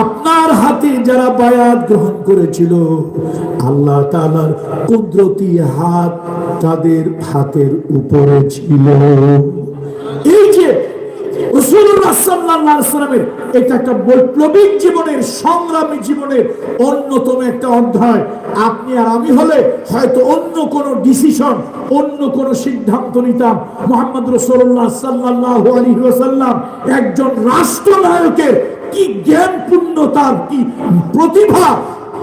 আপনার হাতে যারা বায়াত গ্রহণ করেছিল, আল্লাহ তাআলার কুদরতি হাত তাদের হাতের উপরে ছিল। এই যে একটা বৈপ্লবিক জীবনের, সংগ্রামী জীবনের অন্যতম একটা আপনি হলে হয়তো অন্য কোন ডিসিশন অন্য কোন সিদ্ধান্ত নিতাম। একজন রাষ্ট্রনায়কের কি জ্ঞানপূর্ণ তার কি প্রতিভা,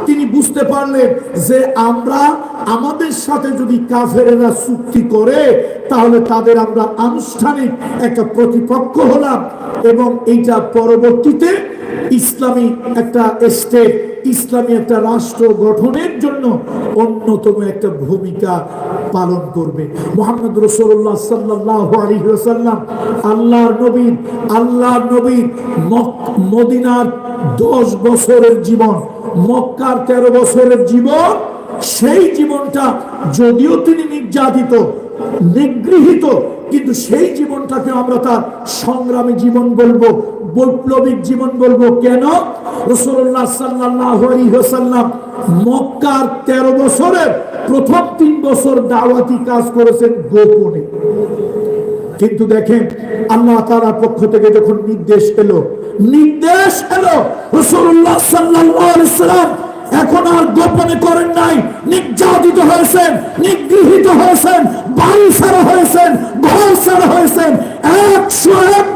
তিনি বুঝতে পারলেন যে আমরা আমাদের সাথে যদি কাফেরেরা চুক্তি করে, তাহলে তাদের আমরা আনুষ্ঠানিক একটা প্রতিপক্ষ হলাম এবং এইটা পরবর্তীতে ইসলামী একটা স্টেট ইসলামী একটা রাষ্ট্র গঠনের জন্য অন্যতম একটা ভূমিকা পালন করবে। মোহাম্মদ রসুল্লাহ সাল্লাহ আলী সাল্লাম আল্লাহর নবীর আল্লাহর নবীর মদিনার দশ বছরের জীবন, মক্কার তেরো বছরের জীবন, সেই জীবনটা যদিও তিনি নির্যাতিত, নিগৃহীত, কিন্তু সেই জীবনটাকে আমরা তার সংগ্রামী জীবন বলব। বৈপ্লবিক জীবন বলব কেন? রসুল্লাহ মক্কার তেরো বছরের প্রথম তিন বছর দাওয়াতি কাজ করেছেন গোপনে। কিন্তু দেখেন, আল্লাহ তাআলার পক্ষ থেকে যখন নির্দেশ এলো নির্দেশ এলো আলাইহি সাল্লাম এখন আর গোপনে করেন নাই, নির্যাতিত হয়েছেন, নিগৃহীত হয়েছেন বাড়ি ছাড়া হয়েছেন ঘর ছাড়া হয়েছেন, একশো সাহাবি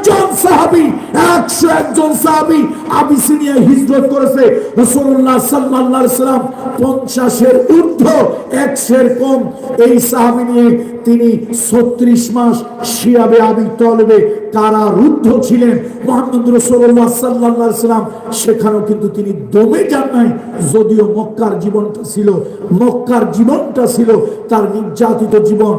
একশো একজন সাহাবি আবিসিনিয়া হিজরত করেছে। রাসূলুল্লাহ সাল্লাল্লাহু আলাইহি সাল্লাম পঞ্চাশের ঊর্ধ্ব, একশের কম। এই সাহাবি নিয়ে তিনি ছত্রিশ মাস শিয়াবে আবি তলবে কারারুদ্ধ ছিলেন। মোহাম্মদ রসুল্লাহ সাল্লাহ সাল্লাম সেখানেও কিন্তু তিনি দমে যান নাই। যদিও মক্কার জীবনটা ছিল, মক্কার জীবনটা ছিল, তার নির্যাতিত জীবন।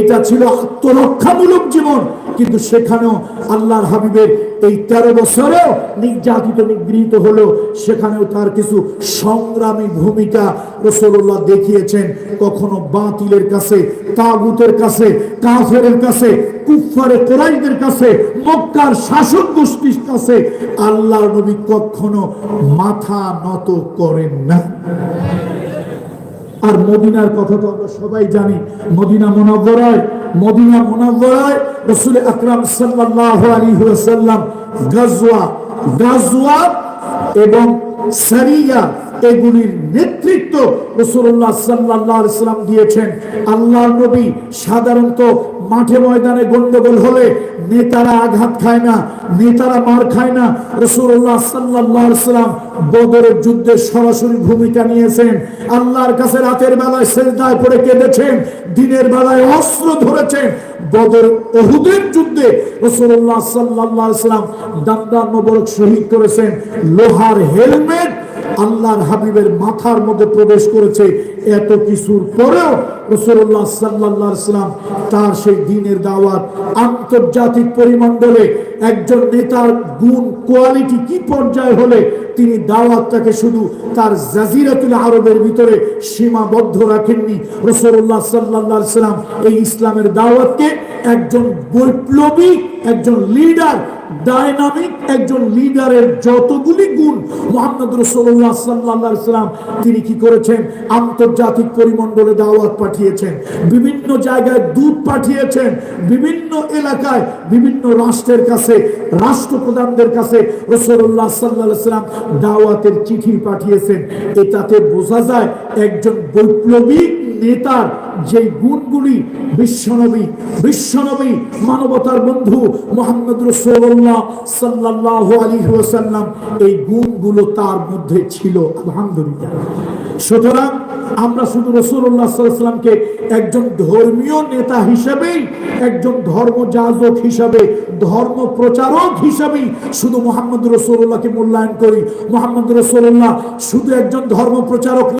এটা ছিল আত্মরক্ষামূলক জীবন। কিন্তু সেখানেও আল্লাহর হাবিবের এই তেরো বছরেও নির্যাতিত, নিগৃহীত হলো। সেখানেও তার কিছু সংগ্রামী ভূমিকা রসুল্লাহ দেখিয়েছেন। কখনো বাতিলের কাছে, তাগুতের কাছে, কাফেরের কাছে কুফারে কোরাইদের কাছে, মক্কার শাসক গোষ্ঠীর কাছে আল্লাহ নবী কখনো মাথা নত করেন না। আর মদিনার কথা তো আমরা সবাই জানি। মদিনা মোনাব্বরায় মদিনা মোনাব্বরায় রসুল আকরাম সাল্লাল্লাহু আলাইহি ওয়াসাল্লাম গাজওয়া গাজওয়া এবং সারিয়া এগুলির নেতৃত্ব রসুল্লাহ সাল্লাহ সাল্লাম দিয়েছেন। আল্লাহ নবী সাধারণত মাঠে ময়দানে গন্ডগোল হলে নেতারা আঘাত খায় না, নেতারা মার খায় না। রসুল্লাহ সাল্লাহ সাল্লাম বদরের যুদ্ধে সরাসরি ভূমিকা নিয়েছেন। আল্লাহর কাছে রাতের বেলায় সেজদায় পড়ে কেঁদেছেন, দিনের বেলায় অস্ত্র ধরেছেন। বদর ওহুদের যুদ্ধে রসুল্লাহ সাল্লাহ সাল্লাম দান্দার মোবারক শহীদ করেছেন। লোহার হেলমেট আল্লাহর হাবিবের মাথার মধ্যে প্রবেশ করেছে। এত কিছুর পরেও রসুল্লাহ সাল্লাহ সাল্লাম তার সেই দিনের দাওয়াত আন্তর্জাতিক পরিমণ্ডলে একজন নেতার গুণ, কোয়ালিটি কি পর্যায়ে হলে তিনি দাওয়াতটাকে শুধু তার জাজিরাতুল আরবের ভিতরে সীমাবদ্ধ রাখেননি। রসুল্লাহ সাল্লাহ সাল্লাম এই ইসলামের দাওয়াতকে একজন বৈপ্লবিক একজন লিডার ডাইনামিক একজন লিডারের যতগুলি গুণ মোহাম্মদ রসুল্লাহ সাল্লাহ সাল্লাম তিনি কি করেছেন? আন্তর্জাতিক পরিমণ্ডলে দাওয়াত পাঠিয়েছেন, বিভিন্ন জায়গায় দুধ পাঠিয়েছেন, বিভিন্ন এলাকায় বিভিন্ন রাষ্ট্রের কাছে, রাষ্ট্রপ্রধানদের কাছে রসুল্লাহ সাল্লাহ সাল্লাম দাওয়াতের চিঠি পাঠিয়েছেন। এটাতে বোঝা যায় একজন বৈপ্লবিক নেতার যে গুণগুলি বিশ্বনবী বিশ্বনবী মানবতার বন্ধু মোহাম্মদ রসুল্লাহ সাল্লাহ আলী ওসাল্লাম এই গুণগুলো তার মধ্যে ছিল, আলহামদুলিল্লাহ। সুতরাং আমরা শুধু রসুল্লাহ সাল্লামকে একজন ধর্মীয় নেতা হিসেবেই একজন ধর্মযাজক হিসাবে, ধর্ম প্রচারক হিসাবেই শুধু মোহাম্মদ রসুল্লাহকে মূল্যায়ন করি। মোহাম্মদ রসুল্লাহ শুধু একজন ধর্ম প্রচারক